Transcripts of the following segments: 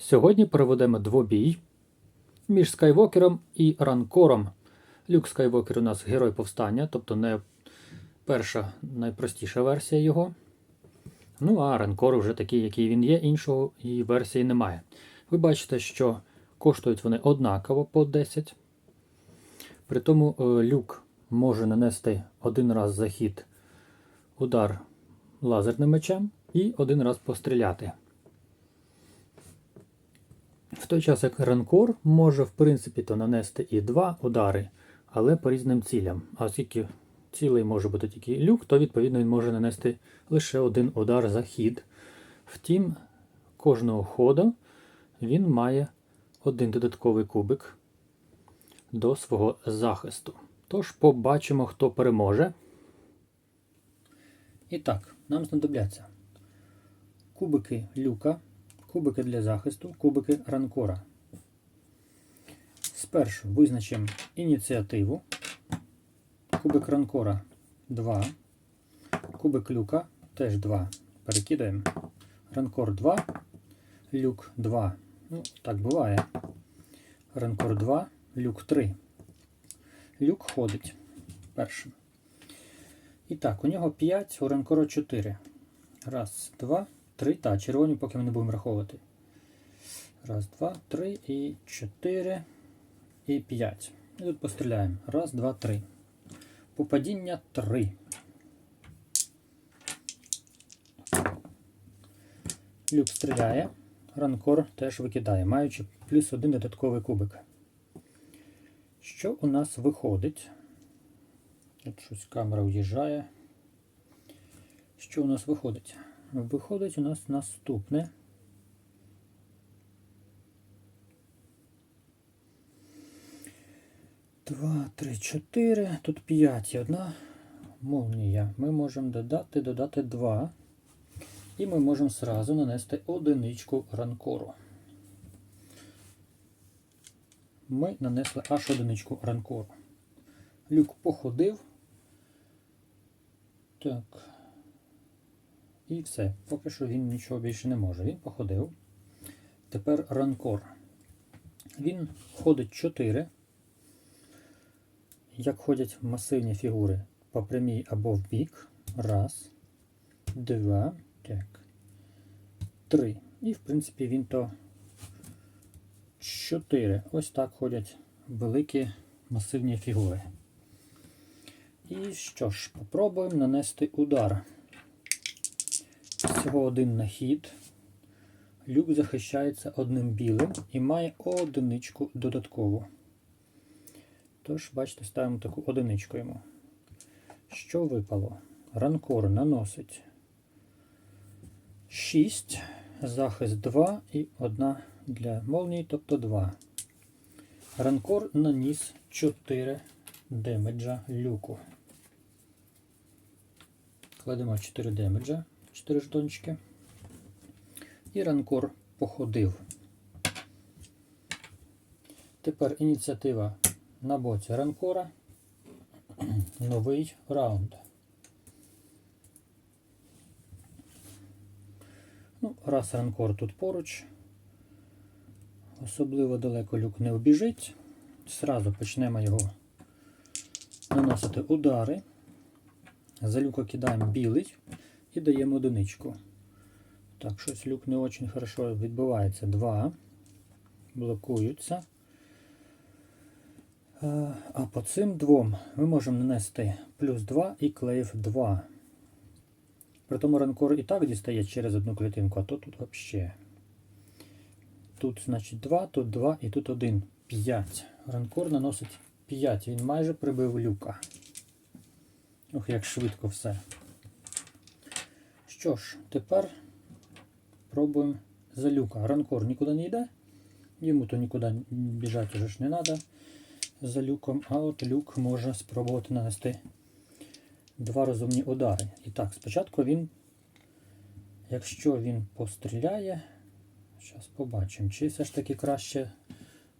Сьогодні проведемо двобій між Скайвокером і Ранкором. Люк Скайвокер у нас герой повстання, тобто не перша найпростіша версія його. Ну, а Ранкор вже такий, який він є, іншого і версії немає. Ви бачите, що коштують вони однаково по 10. При тому е, люк може нанести один раз за хід удар лазерним мечем і один раз постріляти. В той час як ранкор може, в принципі, то нанести і два удари, але по різним цілям. А оскільки цілий може бути тільки люк, то відповідно він може нанести лише один удар за хід. Втім, кожного ходу він має один додатковий кубик до свого захисту. Тож побачимо, хто переможе. І так, нам знадобляться кубики люка, кубики для захисту, кубики ранкора. Спершу визначимо ініціативу. Кубик ранкора 2. Кубик люка теж 2. Перекидаємо. Ранкор 2, люк 2. Ну, так буває. Ранкор 2, люк 3. Люк ходить першим. І так, у нього 5, у ранкора 4. Раз, два, три. Та, червоні поки ми не будемо раховувати. Раз, два, три і чотири і п'ять. І тут постріляємо. Раз, два, три. Попадіння 3. Люк стріляє. Ранкор теж викидає, маючи плюс один додатковий кубик. Що у нас виходить? Тут щось камера уїжджає. Що у нас виходить? Виходить у нас наступне. Два, три, чотири. Тут п'ять і одна молнія. Ми можемо додати, додати два. І ми можемо сразу нанести одиничку ранкору. Ми нанесли аж одиничку ранкору. Люк походив. Так. І все. Поки що він нічого більше не може. Він походив. Тепер ранкор. Він ходить 4. Як ходять масивні фігури по прямій або в бік. Раз, два, так, три. І, в принципі, він то 4. Ось так ходять великі масивні фігури. І що ж, попробуємо нанести удар. Всього один нахід. Люк захищається одним білим і має одиничку додаткову. Тож, бачите, ставимо таку одиничку йому. Що випало? Ранкор наносить 6, захист 2 і 1 для молнії, тобто 2. Ранкор наніс 4 демеджа люку. Кладемо 4 демеджа, 4 ждончики. І ранкор походив. Тепер ініціатива на боці ранкора. Новий раунд. Ну, раз ранкор тут поруч, особливо далеко люк не обіжить. Зразу почнемо його наносити удари. За люка кидаємо білий і даємо одиничку. Так, щось люк не дуже хорошо відбувається. Два. Блокуються. Е, А по цим двом ми можемо нанести плюс 2 і клеїв 2. При тому ранкор і так дістає через одну клітинку, а то тут взагалі. Тут, значить, 2, тут 2 і тут 1. 5. Ранкор наносить 5. Він майже прибив люка. Ох, як швидко все. Що ж, тепер пробуємо за люка. Ранкор нікуди не йде. Йому то нікуди біжати вже ж не треба за люком, а от люк може спробувати нанести два розумні удари. І так, спочатку він, якщо він постріляє, зараз побачимо, чи все ж таки краще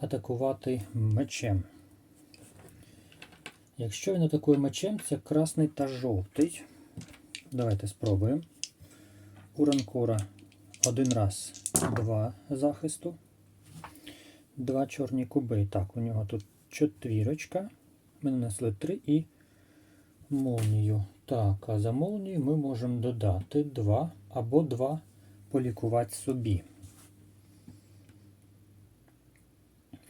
атакувати мечем. Якщо він атакує мечем, це красний та жовтий. Давайте спробуємо. У ранкора один раз два захисту. Два чорні куби. Так, у нього тут четвірочка. Ми нанесли три і молнію. Так, а за молнію ми можемо додати два або два полікувати собі.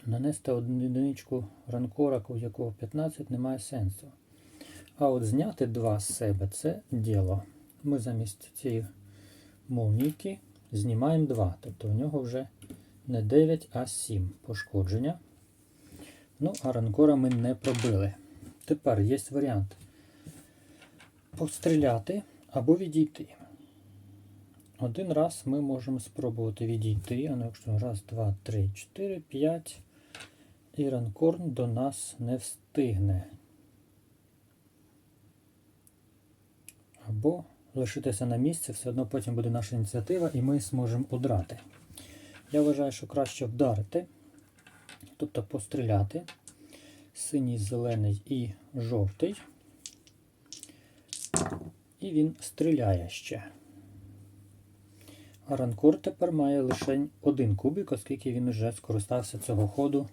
Нанести одиничку ранкора, у якого 15, немає сенсу. А от зняти два з себе це діло. Ми замість цієї молнійки знімаємо 2. Тобто у нього вже не 9, а 7 пошкодження. Ну, а ранкора ми не пробили. Тепер є варіант постріляти або відійти. Один раз ми можемо спробувати відійти. А ну, якщо раз, два, три, чотири, п'ять. І ранкорн до нас не встигне. Або лишитися на місці, все одно потім буде наша ініціатива, і ми зможемо удрати. Я вважаю, що краще вдарити, тобто постріляти. Синій, зелений і жовтий. І він стріляє ще. А ранкор тепер має лише один кубик, оскільки він вже скористався цього ходу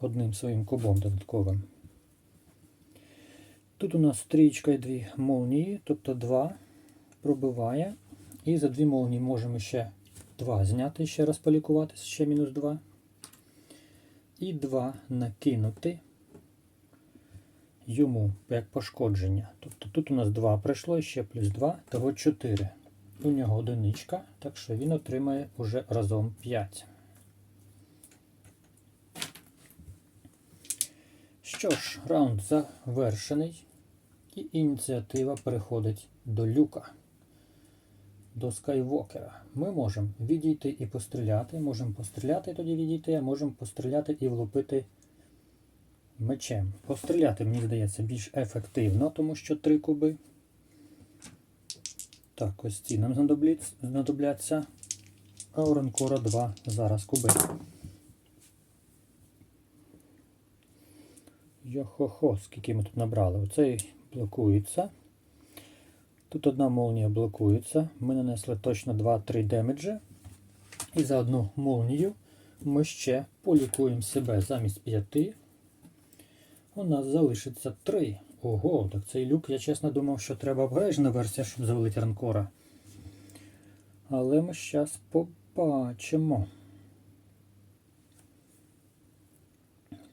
одним своїм кубом додатковим. Тут у нас стрічка і дві молнії, тобто два пробиває. І за дві молнії можемо ще два зняти, ще раз полікуватися, ще мінус два. І два накинути йому як пошкодження. Тобто тут у нас 2 прийшло, ще плюс 2, того 4. У нього одиничка, так що він отримає уже разом 5. Що ж, раунд завершений. І ініціатива переходить до люка, до скайвокера. Ми можемо відійти і постріляти. Можемо постріляти тоді відійти, а можемо постріляти і влупити мечем. Постріляти, мені здається, більш ефективно, тому що три куби. Так, ось ці нам знадобляться. А у ранкора 2 зараз куби. Йо-хо-хо, скільки ми тут набрали. Оцей блокується. Тут одна молнія блокується. Ми нанесли точно 2-3 демеджі. І за одну молнію ми ще полікуємо себе замість 5. У нас залишиться 3. Ого, так цей люк, я чесно думав, що треба обережна версія, щоб завалити ранкора. Але ми зараз побачимо.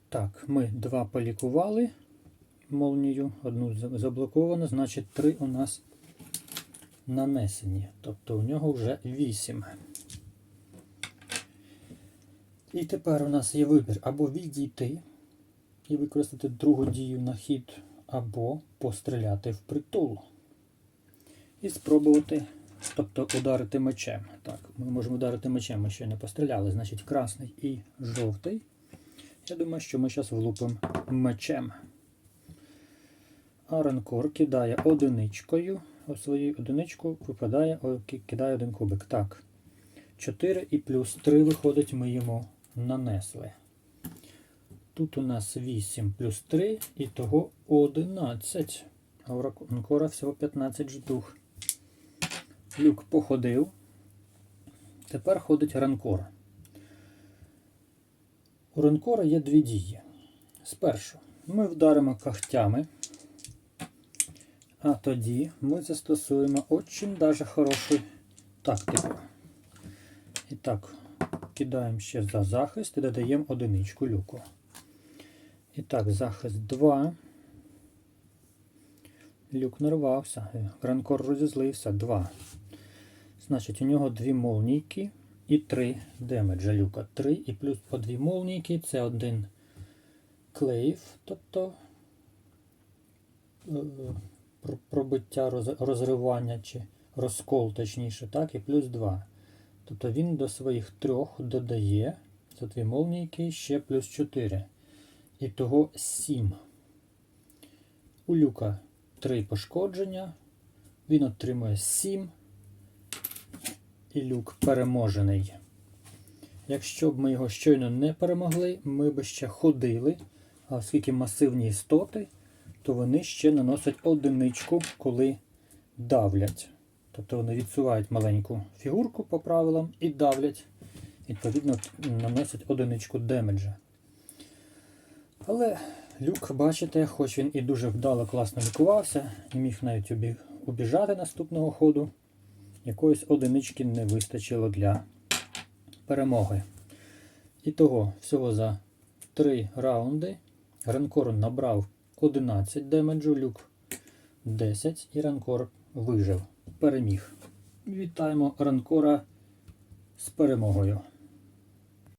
Так, ми два полікували молнію, одну заблоковано, значить 3 у нас нанесені. Тобто у нього вже 8. І тепер у нас є вибір або відійти і використати другу дію на хід, або постріляти в притул. І спробувати, тобто ударити мечем. Так, ми можемо ударити мечем, ми ще не постріляли, значить красний і жовтий. Я думаю, що ми зараз влупимо мечем. А ранкор кидає одиничкою. У свою одиничку випадає, кидає один кубик. Так. 4 і плюс 3 виходить, ми йому нанесли. Тут у нас 8 плюс 3, і того 11. А у ранкора всього 15 штук. Люк походив. Тепер ходить ранкор. У ранкора є дві дії. Спершу ми вдаримо когтями, а тоді ми застосуємо очень даже хорошу тактику. І так, кидаємо ще за захист і додаємо одиничку люку. І так, захист 2. Люк нарвався. Гранкор розізлився 2. Значить, у нього дві молнійки і 3 демеджа люка. 3 і плюс по 2 молнійки це один клейв, тобто е, пробиття розривання чи розкол, точніше, так, і плюс 2. Тобто він до своїх трьох додає за дві молнійки ще плюс 4. І того 7. У люка 3 пошкодження. Він отримує 7. І люк переможений. Якщо б ми його щойно не перемогли, ми б ще ходили. Оскільки масивні істоти, то вони ще наносять одиничку, коли давлять. Тобто вони відсувають маленьку фігурку по правилам і давлять, відповідно, наносять одиничку демеджа. Але люк, бачите, хоч він і дуже вдало класно лікувався, і міг навіть убіжати наступного ходу, якоїсь одинички не вистачило для перемоги. І того, всього за 3 раунди Ранкор набрав 11 демеджу, люк 10 і Ранкор вижив. Переміг. Вітаємо Ранкора з перемогою.